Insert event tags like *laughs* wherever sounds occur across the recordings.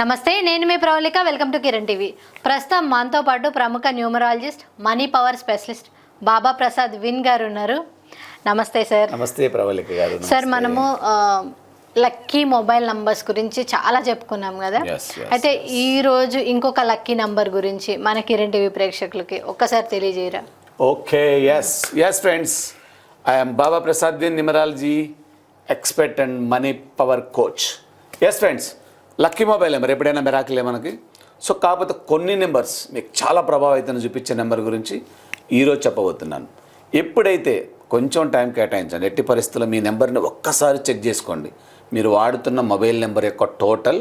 నమస్తే నేను మీ Pravalika. Welcome to Kiran TV. ప్రస్తుతం మనతో పాటు ప్రముఖ numerologist money power specialist Baba Prasad win గారు ఉన్నారు. నమస్తే సార్. నమస్తే ప్రవళిక గారు. సార్ మనము లక్కీ మొబైల్ నంబర్స్ గురించి చాలా చెప్పుకున్నాం కదా. అయితే ఈ రోజు ఇంకొక లక్కీ నంబర్ గురించి మన కిరణ్ టీవీ ప్రేక్షకులకి ఒక్కసారి తెలియజేయరా? Okay yes yes friends I'm Baba Prasad din numerology expert and money power coach yes friends lucky mobile number ఎప్పుడైనా మెరాకిలే మనకి? సో కాకపోతే కొన్ని నెంబర్స్ మీకు చాలా ప్రభావితం చూపించే నెంబర్ గురించి ఈరోజు చెప్పబోతున్నాను. ఎప్పుడైతే కొంచెం టైం కేటాయించండి ఎట్టి పరిస్థితుల్లో మీ నెంబర్ని ఒక్కసారి చెక్ చేసుకోండి. మీరు వాడుతున్న మొబైల్ నెంబర్ యొక్క టోటల్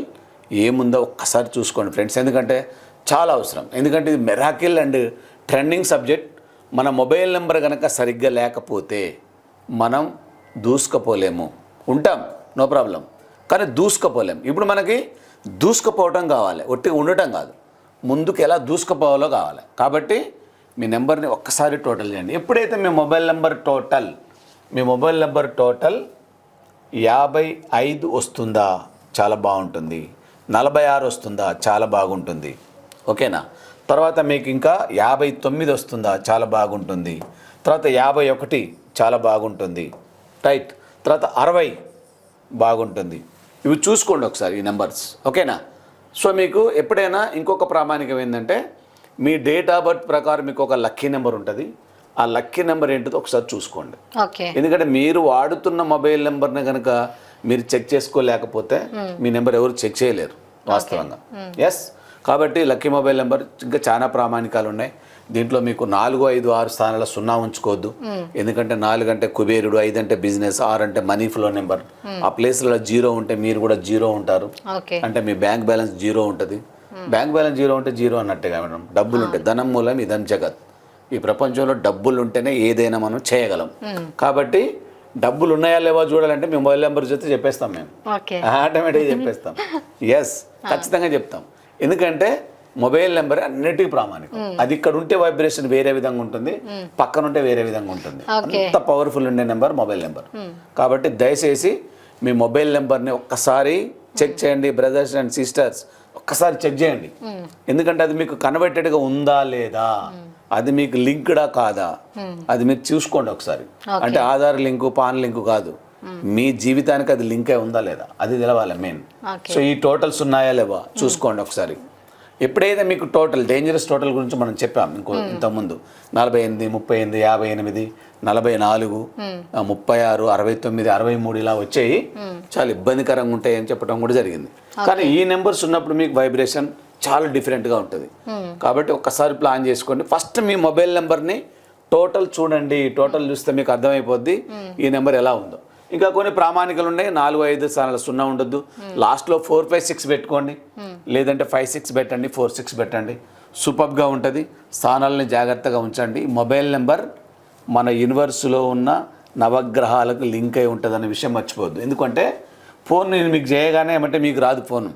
ఏముందో ఒక్కసారి చూసుకోండి ఫ్రెండ్స్ ఎందుకంటే చాలా అవసరం. ఎందుకంటే ఇది మెరాకిల్ అండ్ ట్రెండింగ్ సబ్జెక్ట్ మన మొబైల్ నెంబర్ కనుక సరిగ్గా లేకపోతే మనం దూసుకపోలేము. ఉంటాం. No problem. కానీ దూసుకుపోలేం. ఇప్పుడు మనకి దూసుకుపోవటం కావాలి. ఒట్టిగా ఉండటం కాదు. ముందుకు ఎలా దూసుకుపోవాలో కావాలి. కాబట్టి మీ నెంబర్ని ఒక్కసారి టోటల్ చేయండి. ఎప్పుడైతే మీ మొబైల్ నెంబర్ టోటల్ మీ మొబైల్ నెంబర్ టోటల్ యాభై ఐదు వస్తుందా? చాలా బాగుంటుంది. నలభై ఆరు వస్తుందా? చాలా బాగుంటుంది. ఓకేనా? తర్వాత మీకు ఇంకా యాభై తొమ్మిది వస్తుందా? చాలా బాగుంటుంది. తర్వాత యాభై ఒకటి చాలా బాగుంటుంది. రైట్. తర్వాత అరవై బాగుంటుంది. ఇవి చూసుకోండి ఒకసారి ఈ నెంబర్స్. ఓకేనా? సో మీకు ఎప్పుడైనా ఇంకొక ప్రామాణికం ఏంటంటే మీ డేట్ ఆఫ్ బర్త్ ప్రకారం మీకు ఒక లక్కీ నెంబర్ ఉంటుంది. ఆ లక్కీ నెంబర్ ఏంటిదో ఒకసారి చూసుకోండి. ఎందుకంటే మీరు వాడుతున్న మొబైల్ నెంబర్ని కనుక మీరు చెక్ చేసుకోలేకపోతే మీ నెంబర్ ఎవరు చెక్ చేయలేరు వాస్తవంగా. ఎస్ కాబట్టి లక్కీ మొబైల్ నెంబర్ ఇంకా చాలా ప్రామాణికాలు ఉన్నాయి. దీంట్లో మీకు నాలుగు ఐదు ఆరు స్థానాల సున్నా ఉంచుకోవద్దు. ఎందుకంటే నాలుగు అంటే కుబేరుడు ఐదు అంటే బిజినెస్ ఆరు అంటే మనీ ఫ్లో నెంబర్. ఆ ప్లేస్లో జీరో ఉంటే మీరు కూడా జీరో ఉంటారు. అంటే మీ బ్యాంక్ బ్యాలెన్స్ జీరో ఉంటుంది. బ్యాంక్ బ్యాలెన్స్ జీరో ఉంటే జీరో అన్నట్టుగా మేడం. డబ్బులు ఉంటాయి ధనం మూలం ఇదం జగత్. ఈ ప్రపంచంలో డబ్బులు ఉంటేనే ఏదైనా మనం చేయగలం. కాబట్టి డబ్బులు ఉన్నాయా లేవా చూడాలంటే మీ మొబైల్ నెంబర్ చూస్తే చెప్పేస్తాం మేము. ఆటోమేటిక్గా చెప్పేస్తాం. *laughs* ఎస్ ఖచ్చితంగా చెప్తాం. ఎందుకంటే మొబైల్ నెంబర్ అన్నిటికీ ప్రామాణికం. అది ఇక్కడ ఉంటే వైబ్రేషన్ వేరే విధంగా ఉంటుంది పక్కన ఉంటే వేరే విధంగా ఉంటుంది. అంత పవర్ఫుల్ ఉండే నెంబర్ మొబైల్ నెంబర్. కాబట్టి దయచేసి మీ మొబైల్ నెంబర్ని ఒక్కసారి చెక్ చేయండి బ్రదర్స్ అండ్ సిస్టర్స్. ఒక్కసారి చెక్ చేయండి. ఎందుకంటే అది మీకు కన్వర్టెడ్గా ఉందా లేదా? అది మీకు లింక్డా కాదా? అది మీరు చూసుకోండి ఒకసారి. అంటే ఆధార్ లింకు పాన్ లింకు కాదు. మీ జీవితానికి అది లింక్ అయి ఉందా లేదా? అది తెలవాలి మెయిన్. సో ఈ టోటల్స్ ఉన్నాయా లేవా? చూసుకోండి ఒకసారి. ఎప్పుడైతే మీకు టోటల్ డేంజరస్ టోటల్ గురించి మనం చెప్పాం ఇంకో ఇంతకుముందు నలభై ఎనిమిది ముప్పై ఎనిమిది యాభై ఎనిమిది నలభై నాలుగు ముప్పై ఆరు అరవై తొమ్మిది అరవై మూడు ఇలా వచ్చాయి. చాలా ఇబ్బందికరంగా ఉంటాయి అని చెప్పడం కూడా జరిగింది. కానీ ఈ నెంబర్స్ ఉన్నప్పుడు మీకు వైబ్రేషన్ చాలా డిఫరెంట్గా ఉంటుంది. కాబట్టి ఒక్కసారి ప్లాన్ చేసుకోండి. ఫస్ట్ మీ మొబైల్ నెంబర్ని టోటల్ చూడండి. టోటల్ చూస్తే మీకు అర్థమైపోద్ది. ఈ నెంబర్ ఎలా ఉందో. ఇంకా కొన్ని ప్రామాణికలు ఉన్నాయి. నాలుగు ఐదు స్థానాలు సున్నా ఉండొద్దు. లాస్ట్లో ఫోర్ ఫైవ్ సిక్స్ పెట్టుకోండి. లేదంటే ఫైవ్ సిక్స్ పెట్టండి ఫోర్ సిక్స్ పెట్టండి. సూపర్గా ఉంటుంది. స్థానాలని జాగ్రత్తగా ఉంచండి. మొబైల్ నెంబర్ మన యూనివర్స్లో ఉన్న నవగ్రహాలకు లింక్ అయి ఉంటుంది అనే విషయం మర్చిపోవద్దు. ఎందుకంటే ఫోన్ నేను మీకు చేయగానే ఏమంటే మీకు రాదు ఫోన్.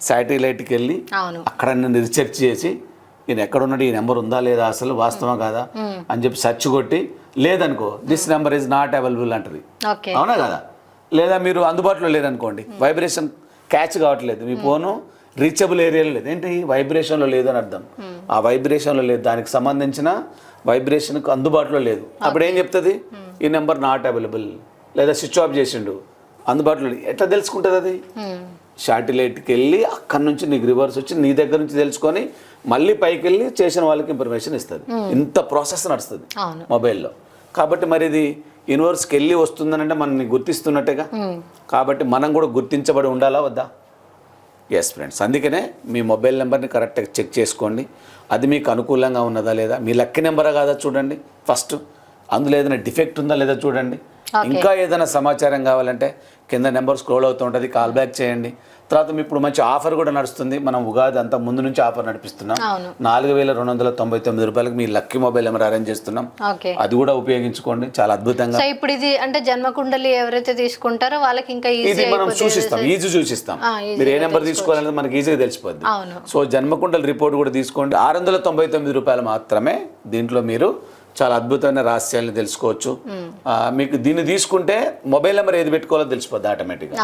శాటిలైట్కి వెళ్ళి అక్కడ నేను రీసెర్చ్ చేసి నేను ఎక్కడ ఉన్నాడు ఈ నెంబర్ ఉందా లేదా? అసలు వాస్తవం కాదా? అని చెప్పి సెర్చ్ కొట్టి లేదనుకో this number is not available అంటది. అవునా కదా? లేదా మీరు అందుబాటులో లేరనుకోండి వైబ్రేషన్ క్యాచ్ కావట్లేదు మీ ఫోను రీచబుల్ ఏరియాలో లేదు. ఏంటి? వైబ్రేషన్లో లేదు అని అర్థం. ఆ వైబ్రేషన్లో లేదు దానికి సంబంధించిన వైబ్రేషన్కు అందుబాటులో లేదు. అప్పుడు ఏం చెప్తుంది? ఈ నెంబర్ నాట్ అవైలబుల్ లేదా స్విచ్ ఆఫ్ చేసిండు అందుబాటులో ఎట్లా తెలుసుకుంటుంది అది? శాటిలైట్కి వెళ్ళి అక్కడి నుంచి నీకు రివర్స్ వచ్చి నీ దగ్గర నుంచి తెలుసుకొని మళ్ళీ పైకి వెళ్ళి చేసిన వాళ్ళకి ఇన్ఫర్మేషన్ ఇస్తుంది. ఇంత ప్రాసెస్ నడుస్తుంది మొబైల్లో. కాబట్టి మరి ఇది యూనివర్స్కి వెళ్ళి వస్తుందనంటే మనల్ని గుర్తిస్తున్నట్టేగా? కాబట్టి మనం కూడా గుర్తించబడి ఉండాలా వద్దా? ఎస్ ఫ్రెండ్స్ అందుకనే మీ మొబైల్ నెంబర్ని కరెక్ట్గా చెక్ చేసుకోండి. అది మీకు అనుకూలంగా ఉన్నదా లేదా? మీ లక్కీ నెంబరా కాదా చూడండి. ఫస్ట్ అందులో ఏదైనా డిఫెక్ట్ ఉందా లేదా చూడండి. ఇంకా ఏదైనా సమాచారం కావాలంటే కింద నెంబర్ స్క్రోల్ అవుతూ ఉంటుంది కాల్ బ్యాక్ చేయండి. తర్వాత ఇప్పుడు మంచి ఆఫర్ కూడా నడుస్తుంది. మనం ఉగాది అంతా ముందు నుంచి ఆఫర్ నడిపిస్తున్నాం. నాలుగు వేల రెండు వందల తొంభై తొమ్మిది రూపాయలకి మీ లక్కీ మొబైల్ నెంబర్ అరేంజ్ చేస్తున్నాం. అది కూడా ఉపయోగించుకోండి. చాలా అద్భుతంగా ఇప్పుడు ఇది అంటే జన్మకుండలి ఎవరైతే తీసుకుంటారో వాళ్ళకి ఇంకా ఇది మనం చూసిస్తాం. ఈజీ చూసిస్తాం. మీరు ఏ నెంబర్ తీసుకోవాలనేది మనకి ఈజీగా తెలిసిపోద్ది. సో జన్మకుండల రిపోర్ట్ కూడా తీసుకోండి. ఆరు వందల తొంభై తొమ్మిది రూపాయలు మాత్రమే దీంట్లో మీరు చాలా అద్భుతమైన రహస్యాలను తెలుసుకోవచ్చు. మీకు దీన్ని తీసుకుంటే మొబైల్ నెంబర్ ఏది పెట్టుకోవాలో తెలిసిపోద్ది ఆటోమేటిక్గా.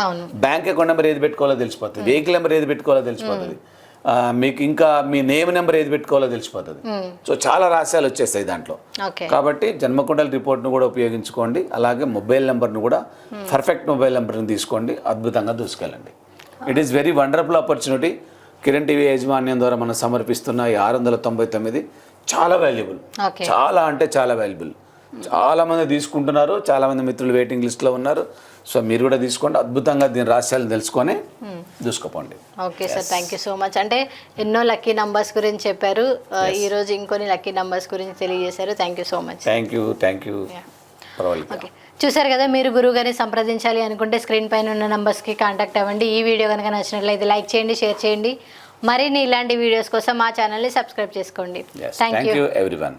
బ్యాంక్ అకౌంట్ నెంబర్ ఏది పెట్టుకోవాలో తెలిసిపోతుంది వెహికల్ నెంబర్ ఏది పెట్టుకోవాలో తెలిసిపోతుంది మీకు ఇంకా మీ నేమ్ నెంబర్ ఏది పెట్టుకోవాలో తెలిసిపోతుంది సో చాలా రహస్యాలు వచ్చేస్తాయి దాంట్లో. కాబట్టి జన్మకుండల రిపోర్ట్ను కూడా ఉపయోగించుకోండి. అలాగే మొబైల్ నెంబర్ను కూడా పర్ఫెక్ట్ మొబైల్ నెంబర్ని తీసుకోండి. అద్భుతంగా దూసుకెళ్ళండి. It is very wonderful opportunity Kiran TV యాజమాన్యం ద్వారా మనం సమర్పిస్తున్న ఈ ఆరు వందల తొంభై తొమ్మిది చాలా వాల్యుబుల్ ఓకే చాలా అంటే చాలా వాల్యుబుల్ చాలా మంది తీసుకుంటున్నారు చాలా మంది మిత్రులు వెయిటింగ్ లిస్ట్లో ఉన్నారు. సో మీరు కూడా తీసుకోండి. అద్భుతంగా దీని రహస్యాలను తెలుసుకొని దూసుకోపోండి okay sir thank you so much అంటే ఎన్నో లక్కీ నంబర్స్ గురించి చెప్పారు. ఆ, ఈ రోజు ఇంకొన్ని లక్కీ నంబర్స్ గురించి తెలియజేశారు. Thank you so much thank you thank you okay చూసారు కదా మీరు గురువు గారిని సంప్రదించాలి అనుకుంటే స్క్రీన్ పైన ఉన్న నంబర్స్కి కాంటాక్ట్ అవ్వండి. ఈ వీడియో కనుక నచ్చినట్లయితే లైక్ చేయండి షేర్ చేయండి. మరిన్ని ఇలాంటి వీడియోస్ కోసం మా ఛానల్ని సబ్స్క్రైబ్ చేసుకోండి. Thank you you every